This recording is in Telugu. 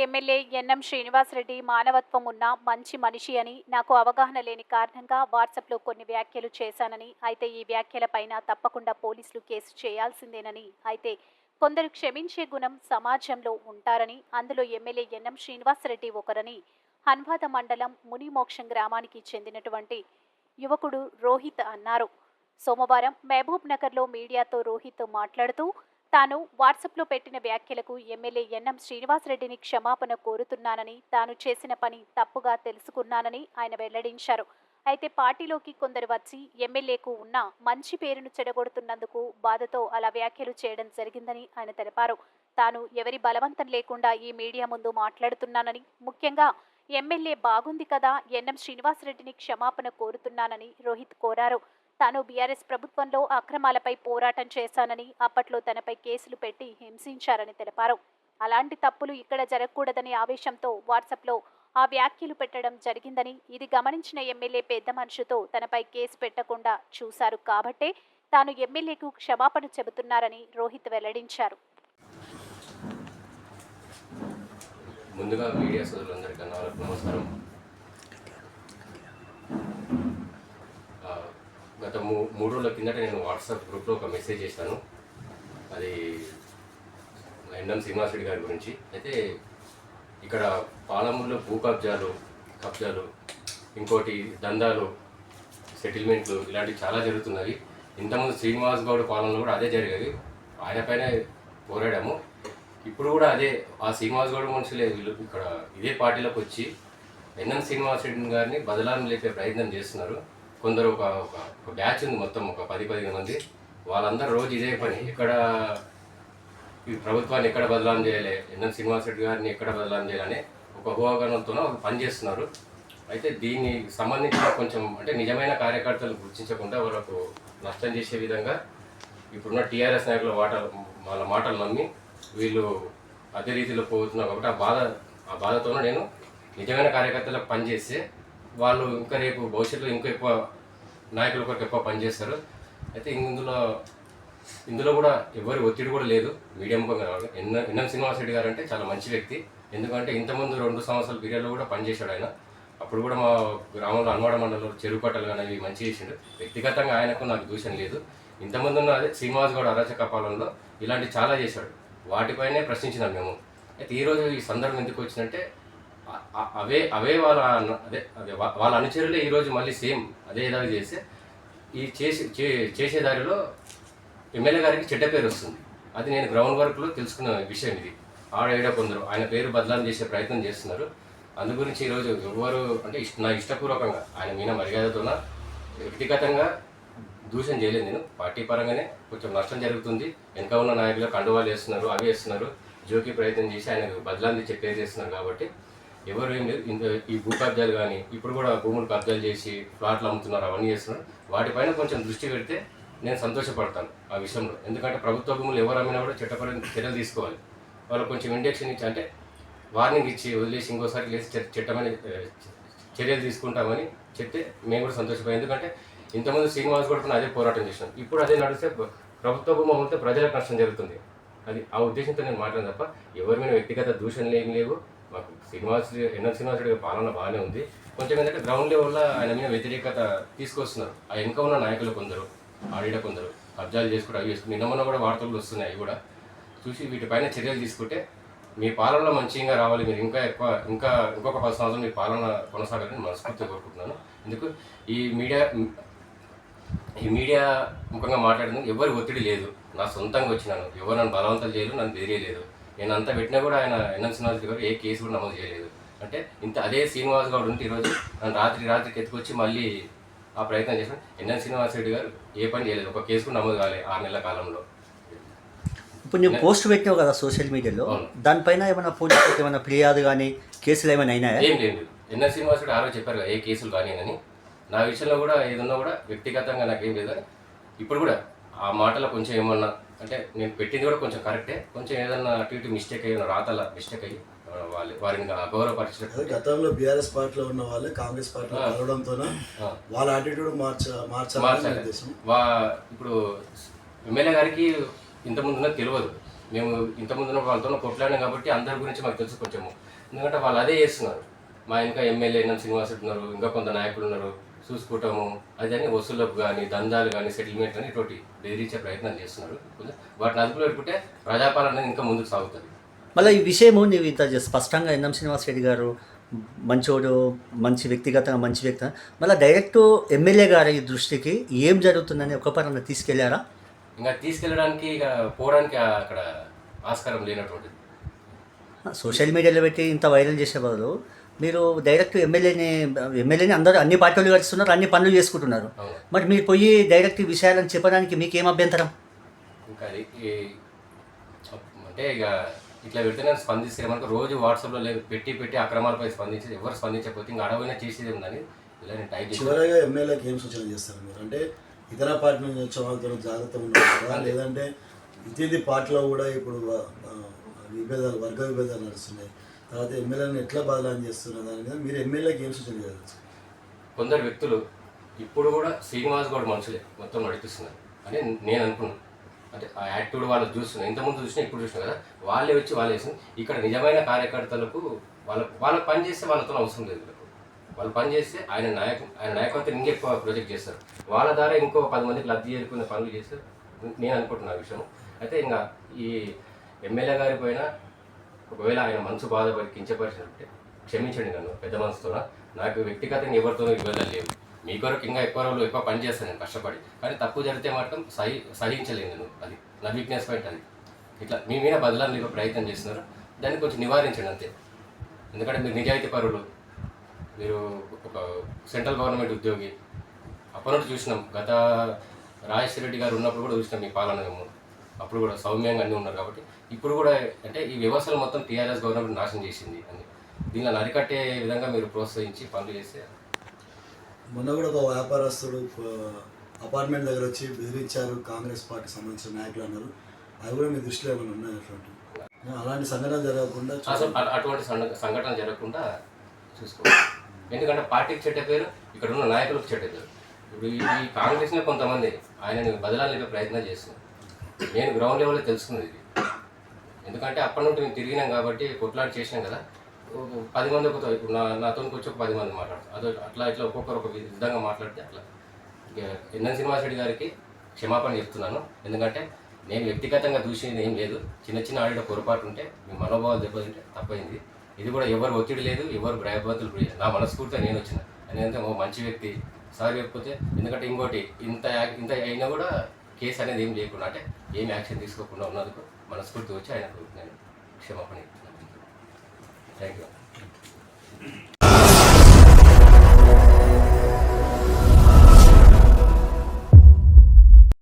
ఎమ్మెల్యే ఎన్ఎం శ్రీనివాసరెడ్డి మానవత్వం ఉన్న మంచి మనిషి అని నాకు అవగాహన లేని కారణంగా వాట్సాప్లో కొన్ని వ్యాఖ్యలు చేశానని అయితే ఈ వ్యాఖ్యలపైన తప్పకుండా పోలీసులు కేసు చేయాల్సిందేనని అయితే కొందరు క్షమించే గుణం సమాజంలో ఉంటారని అందులో ఎమ్మెల్యే ఎన్ఎం శ్రీనివాసరెడ్డి ఒకరని హన్వాద మండలం మునిమోక్షం గ్రామానికి చెందినటువంటి యువకుడు రోహిత్ అన్నారు. సోమవారం మహబూబ్ నగర్లో మీడియాతో రోహిత్ మాట్లాడుతూ తాను వాట్సాప్లో పెట్టిన వ్యాఖ్యలకు ఎమ్మెల్యే ఎన్ఎం శ్రీనివాసరెడ్డిని క్షమాపణ కోరుతున్నానని తాను చేసిన పని తప్పుగా తెలుసుకున్నానని ఆయన వెల్లడించారు. అయితే పార్టీలోకి కొందరు వచ్చి ఎమ్మెల్యేకు ఉన్న మంచి పేరును చెడగొడుతున్నందుకు బాధతో అలా వ్యాఖ్యలు చేయడం జరిగిందని ఆయన తెలిపారు. తాను ఎవరి బలవంతం లేకుండా ఈ మీడియా ముందు మాట్లాడుతున్నానని ముఖ్యంగా ఎమ్మెల్యే బాగుంది కదా ఎన్ఎం శ్రీనివాసరెడ్డిని క్షమాపణ కోరుతున్నానని రోహిత్ కోరారు. తాను బీఆర్ఎస్ ప్రభుత్వంలో అక్రమాలపై పోరాటం చేశానని అప్పట్లో తనపై కేసులు పెట్టి హింసించారని తెలిపారు. అలాంటి తప్పులు ఇక్కడ జరగకూడదనే ఆవేశంతో వాట్సాప్లో ఆ వ్యాఖ్యలు పెట్టడం జరిగిందని ఇది గమనించిన ఎమ్మెల్యే పెద్ద మనుషుతో తనపై కేసు పెట్టకుండా చూశారు కాబట్టే తాను ఎమ్మెల్యేకు క్షమాపణ చెబుతున్నారని రోహిత్ వెల్లడించారు. ముందుగా మీడియా సోదరులందరికీ నమస్కారం ఆ, గత మూ మూడు రోజుల కిందట నేను వాట్సాప్ గ్రూప్లో ఒక మెసేజ్ చేశాను. అది ఎన్ఎం సింహాసుడి గారి గురించి. అయితే ఇక్కడ పాలమూరులో భూ కబ్జాలు కబ్జాలు ఇంకోటి దందాలు సెటిల్మెంట్లు ఇలాంటివి చాలా జరుగుతున్నాయి ఇంతకుముందు శ్రీనివాస్ గౌడ్ పాలనలో కూడా అదే జరిగేది. ఆయన పైన పోరాడాము. ఇప్పుడు కూడా అదే ఆ శ్రీనివాస్ గౌడ్ మనుషులే వీళ్ళు ఇక్కడ ఇదే పార్టీలోకి వచ్చి ఎన్ఎం శ్రీనివాస రెడ్డి గారిని బదలాన్ని లేపే ప్రయత్నం చేస్తున్నారు. కొందరు ఒక ఒక బ్యాచ్ ఉంది మొత్తం ఒక పది పదిహేను మంది. వాళ్ళందరూ రోజు ఇదే పని. ఇక్కడ ఈ ప్రభుత్వాన్ని ఎక్కడ బదలాం చేయాలి? ఎన్ఎన్ శ్రీనివాస్ రెడ్డి గారిని ఎక్కడ బదలాం చేయాలని ఒక ఊహాగానంతో పని చేస్తున్నారు అయితే దీన్ని సంబంధించిన కొంచెం అంటే నిజమైన కార్యకర్తలు గుర్తించకుండా వాళ్ళకు నష్టం చేసే విధంగా ఇప్పుడున్న టీఆర్ఎస్ నాయకుల మాటలు వాళ్ళ మాటలు నమ్మి వీళ్ళు అదే రీతిలో పోతున్నారు. కాబట్టి ఆ బాధ ఆ బాధతోనే నేను నిజమైన కార్యకర్తలకు పనిచేస్తే వాళ్ళు ఇంకా రేపు భవిష్యత్తులో ఇంకా ఎక్కువ నాయకుల కొరకు ఎక్కువ పనిచేస్తారు. అయితే ఇందులో ఇందులో కూడా ఎవరి ఒత్తిడి కూడా లేదు. మీడియం ఎన్న ఎన్ఎం శ్రీనివాసరెడ్డి గారు అంటే చాలా మంచి వ్యక్తి. ఎందుకంటే ఇంతకుముందు రెండు సంవత్సరాల పీరియడ్లో కూడా పనిచేశాడు ఆయన. అప్పుడు కూడా మా గ్రామంలో అన్వాడ మండలంలో చెరువు కట్టలు కానీ అవి మంచి చేసిండు. వ్యక్తిగతంగా ఆయనకు నాకు దూషణ లేదు. ఇంతకుముందు ఉన్న అదే శ్రీనివాస్ గౌడ్ అరాచక పాలనలో ఇలాంటి చాలా చేశాడు. వాటిపైనే ప్రశ్నించినాం మేము. అయితే ఈరోజు ఈ సందర్భం ఎందుకు వచ్చిందంటే అవే అవే వాళ్ళ అదే అదే వాళ్ళ అనుచరులే ఈరోజు మళ్ళీ సేమ్ అదే విధంగా చేస్తే ఈ చేసే చే- చేసే దారిలో ఎమ్మెల్యే గారికి చెడ్డ పేరు వస్తుంది. అది నేను గ్రౌండ్ వర్క్లో తెలుసుకున్న విషయం ఇది. ఆడ కొందరు ఆయన పేరు బదలాం చేసే ప్రయత్నం చేస్తున్నారు. అందు గురించి ఈరోజు ఎవరు అంటే ఇష్ట నా ఇష్టపూర్వకంగా ఆయన మీద మర్యాదతోన వ్యక్తిగతంగా దూషణ చేయలేదు నేను. పార్టీ పరంగానే కొంచెం నష్టం జరుగుతుంది. వెనక ఉన్న నాయకులు కండువాలు వేస్తున్నారు అవి వేస్తున్నారు. జోకి ప్రయత్నం చేసి ఆయనకు బదలాంది చెప్పేది చేస్తున్నారు కాబట్టి ఎవరు ఏం లేదు. ఇంత ఈ భూ కబ్జాలు కానీ ఇప్పుడు కూడా భూములు కబ్జాలు చేసి ప్లాట్లు అమ్ముతున్నారు అవన్నీ చేస్తున్నారు. వాటిపైన కొంచెం దృష్టి పెడితే నేను సంతోషపడతాను ఆ విషయంలో. ఎందుకంటే ప్రభుత్వ భూములు ఎవరు అమ్మినా కూడా చట్టపరమైన చర్యలు తీసుకోవాలి. వాళ్ళు కొంచెం ఇండక్షన్ ఇచ్చి అంటే వార్నింగ్ ఇచ్చి వదిలేసి ఇంకోసారి లేచి చట్టమైన చర్యలు తీసుకుంటామని చెప్తే మేము కూడా సంతోషపోయాం ఎందుకంటే ఇంతకుముందు శ్రీనివాస్ కూడా అదే పోరాటం చేసినాం ఇప్పుడు అదే నడిస్తే ప్రభుత్వ భూమి అమ్మితే ప్రజలకు నష్టం జరుగుతుంది. అది ఆ ఉద్దేశంతో నేను మాట్లాడిన తప్ప ఎవరి మీద వ్యక్తిగత దూషణలు ఏం లేవు. మాకు శ్రీనివాస్ ఎన్ఎన్ శ్రీనివాసుడి పాలన బాగానే ఉంది. కొంచెం ఏంటంటే గ్రౌండ్ లెవెల్లో ఆయన మీద వ్యతిరేకత తీసుకొస్తున్నారు. ఆ వెనుక ఉన్న నాయకులు కొందరు ఆడిడ కొందరు కబ్జాలు చేసుకుంటూ అవి చేసుకుని నిన్న మొన్న కూడా వార్తలు వస్తున్నాయి అవి కూడా. చూసి వీటిపైన చర్యలు తీసుకుంటే మీ పాలనలో మంచిగా రావాలి మీరు ఇంకా ఎక్కువ ఇంకా ఇంకొక పది సంవత్సరం మీ పాలన కొనసాగాలని మనస్ఫూర్తిగా కోరుకుంటున్నాను. ఎందుకు? ఈ మీడియా ఈ మీడియా ముఖంగా మాట్లాడడం ఎవరి ఒత్తిడి లేదు. నా సొంతంగా వచ్చినాను. ఎవరు నన్ను బలవంతం చేయలేదు నన్ను బెదిరియలేదు. నేను అంతా పెట్టినా కూడా ఆయన ఎన్ఎం శ్రీనివాస్ గారు ఏ కేసు కూడా నమోదు చేయలేదు. అంటే ఇంత అదే శ్రీనివాస్ గౌడ్ ఉంటే ఈరోజు నన్ను రాత్రి రాత్రికి ఎత్తుకొచ్చి మళ్ళీ ఆ ప్రయత్నం చేశాను ఎన్ఎన్ శ్రీనివాస్ రెడ్డి గారు ఏ పని చేయలేదు. ఒక కేసు కూడా నమోదు కాలేదు ఆరు నెలల కాలంలో. ఇప్పుడు నువ్వు పోస్ట్ పెట్టావు కదా సోషల్ మీడియాలో. దానిపైన ఏమైనా పోలీసులకు ఏమైనా ఫిర్యాదు కానీ కేసులు ఏమైనా అయినాయా? ఏం లేదు. ఎన్ఎస్ శ్రీనివాస్ రెడ్డి ఆ రోజు చెప్పారు కదా, ఏ కేసులు కానీ అని నా విషయంలో కూడా ఏదన్నా కూడా వ్యక్తిగతంగా నాకేం లేదు. ఇప్పుడు కూడా ఆ మాటలో కొంచెం ఏమన్నా అంటే నేను పెట్టింది కూడా కొంచెం కరెక్టే. కొంచెం ఏదన్నా అటు ఇటు మిస్టేక్ అయ్యి రాతల మిస్టేక్ అయ్యి వాళ్ళు వారిని అదే అగౌరవపరిచినట్టు గతంలో బీఆర్ఎస్ పార్టీలో ఉన్న వాళ్ళే కాంగ్రెస్ పార్టీలో కలవడంతో. వాళ్ళ యాటిట్యూడ్ మార్చ మార్చాలి. వా ఇప్పుడు ఎమ్మెల్యే గారికి ఇంతకుముందు తెలియదు మేము ఇంతకుముందు వాళ్ళతో కొట్లాడినాం కాబట్టి అందరి గురించి మాకు తెలుసు కొంచెము. ఎందుకంటే వాళ్ళు అదే చేస్తున్నారు. మా ఇంకా ఎమ్మెల్యే ఎన్ఎం శ్రీనివాస్ రెడ్డి ఉన్నారు ఇంకా కొంత నాయకులు ఉన్నారు. చూసుకుంటాము. అది అని వసూళ్ళకు కానీ దందాలు కానీ సెటిల్మెంట్ అని ఇటువంటి బెదిరించే ప్రయత్నం చేస్తున్నారు. వాటిని అదుపులో పెట్టుకుంటే ప్రజాపాలన ఇంకా ముందుకు సాగుతుంది. మళ్ళీ ఈ విషయము నీవు ఇంత స్పష్టంగా ఎన్ఎం శ్రీనివాస్ రెడ్డి గారు మంచోడు మంచి వ్యక్తిగతంగా మంచి వ్యక్తి. మళ్ళీ డైరెక్ట్ ఎమ్మెల్యే గారి దృష్టికి ఏం జరుగుతుందని ఒక పరంగా తీసుకెళ్ళారా? ఇంకా తీసుకెళ్ళడానికి ఇక పోవడానికి అక్కడ ఆస్కారం లేనటువంటిది. సోషల్ మీడియాలో పెట్టి ఇంత వైరల్ చేసే బదులు మీరు డైరెక్ట్ ఎమ్మెల్యేని ఎమ్మెల్యేని అందరూ అన్ని పార్టీలు కలుస్తున్నారు అన్ని పనులు చేసుకుంటున్నారు. మరి మీరు పోయి డైరెక్ట్ విషయాలను చెప్పడానికి మీకు ఏం అభ్యంతరం? ఇంకా అది ఈ- అంటే ఇక ఇట్లా పెడితే నేను స్పందిస్తే మనకు రోజు వాట్సాప్లో లేదు పెట్టి పెట్టి అక్రమాలపై స్పందించి ఎవరు స్పందించకపోతే ఇంకా అడవైనా చేసేది ఉందని ఇలా నేను టైప్ చేసి చివరగా ఎమ్మెల్యేకి ఏం సూచన చేస్తారు మీరు? అంటే ఇతర పార్టీ నుంచి వచ్చే వాళ్ళతో జాగ్రత్తగా ఉండాలి కదా? లేదంటే ఇతేది పార్టీలో కూడా ఇప్పుడు ఆ, విభేదాలు వర్గ విభేదాలు నడుస్తున్నాయి. తర్వాత ఎమ్మెల్యేలను ఎట్లా బదలాం చేస్తున్నారు దాని మీద మీరు ఎమ్మెల్యేకి ఏం సూచన చేయవచ్చు? కొందరు వ్యక్తులు ఇప్పుడు కూడా శ్రీనివాస్ గౌడ్ మనుషులే మొత్తం నడిపిస్తున్నారు అని నేను అనుకున్నాను. అంటే ఆ యాక్టివ్ వాళ్ళు చూస్తున్నా. ఇంతకుముందు చూసినా ఇప్పుడు చూసినా కదా వాళ్ళే వచ్చి వాళ్ళే వేసి ఇక్కడ నిజమైన కార్యకర్తలకు వాళ్ళ వాళ్ళ పని చేస్తే వాళ్ళతో అవసరం లేదు వాళ్ళు పని చేస్తే ఆయన నాయకు ఆయన నాయకత్వం ఇంకెక్కువ ప్రొజెక్ట్ చేస్తారు. వాళ్ళ ద్వారా ఇంకో పది మందికి లబ్ధి చేరుకునే పనులు చేస్తారు. నేను అనుకుంటున్నా ఆ విషయం. అయితే ఇంకా ఈ ఎమ్మెల్యే గారి పైన ఒకవేళ ఆయన మనసు బాధపడి కించపరిచినట్టే క్షమించండి నన్ను పెద్ద మనసుతో నాకు వ్యక్తిగతంగా ఎవరితోనూ విభేదాలు లేవు. మీ కొరకు ఇంకా ఎక్కువ రోజులు ఎక్కువ పని చేస్తాను నేను కష్టపడి. కానీ తప్పు జరిగితే మాత్రం సహి సహించలేను నేను అది నా వీక్నెస్ పాయింట్ అది. ఇట్లా మీ మీద బదలాలు మీకు ప్రయత్నం చేస్తున్నారు. దాన్ని కొంచెం నివారించండి అంతే. ఎందుకంటే మీరు నిజాయితీ పరులు. మీరు ఒక సెంట్రల్ గవర్నమెంట్ ఉద్యోగి. అప్పటి నుండి చూసినాం. గత రాజశేఖర రెడ్డి గారు ఉన్నప్పుడు కూడా చూసినాం మీ పాలన మేము అప్పుడు కూడా సౌమ్యంగా అన్నీ ఉన్నారు కాబట్టి ఇప్పుడు కూడా అంటే ఈ వ్యవస్థలు మొత్తం టీఆర్ఎస్ గవర్నమెంట్ నాశనం చేసింది అని. దీనిని అరికట్టే విధంగా మీరు ప్రోత్సహించి పనులు చేస్తే మొన్న కూడా ఒక వ్యాపారస్తుడు అపార్ట్మెంట్ దగ్గర వచ్చి బెదిరించారు కాంగ్రెస్ పార్టీ సంబంధించిన నాయకులు అన్నారు. అవి కూడా మీ దృష్టిలో ఏమైనా ఉన్నాయి అటువంటి అలాంటి సంఘటన జరగకుండా అటువంటి సంఘ- సంఘటన జరగకుండా చూసుకోవాలి ఎందుకంటే పార్టీకి చెడ్డ పేరు ఇక్కడ ఉన్న నాయకులకు చెడ్డ పేరు. ఇప్పుడు ఈ కాంగ్రెస్లో కొంతమంది ఆయనని బదలాలేపే ప్రయత్నం చేస్తున్నారు. నేను గ్రౌండ్ లెవెల్లో తెలుసుకుంది ఇది. ఎందుకంటే అప్పటి నుండి మేము తిరిగినాం కాబట్టి కొట్లాడి చేసినాం కదా. పది మంది ఒక ఇప్పుడు నా నాతో వచ్చి ఒక పది మంది మాట్లాడతారు. అదో అట్లా ఇట్లా ఒక్కొక్కరు ఒక విధంగా మాట్లాడితే అట్లా. ఇక ఎన్ఎన్ శ్రీనివాసరెడ్డి గారికి క్షమాపణ చెప్తున్నాను. ఎందుకంటే నేను వ్యక్తిగతంగా దూషింది ఏం లేదు. చిన్న చిన్న ఆడిట పొరపాటు ఉంటే మీ మనోభావాలు దెబ్బతింటే తప్పైంది. ఇది కూడా ఎవరు ఒత్తిడి లేదు ఎవరు భయభ్రాంతులు లేదు. నా మనస్ఫూర్తిగా నేను వచ్చిన. ఎందుకంటే ఓ మంచి వ్యక్తి. సార్ చెప్పకపోతే ఎందుకంటే ఇంకోటి ఇంత ఇంత అయినా కూడా కేసు అనేది ఏం చేయకుండా అంటే ఏం యాక్షన్ తీసుకోకుండా ఉన్నందుకు మనస్ఫూర్తి వచ్చి ఆయనకు నేను క్షమాపణ థ్యాంక్ యూ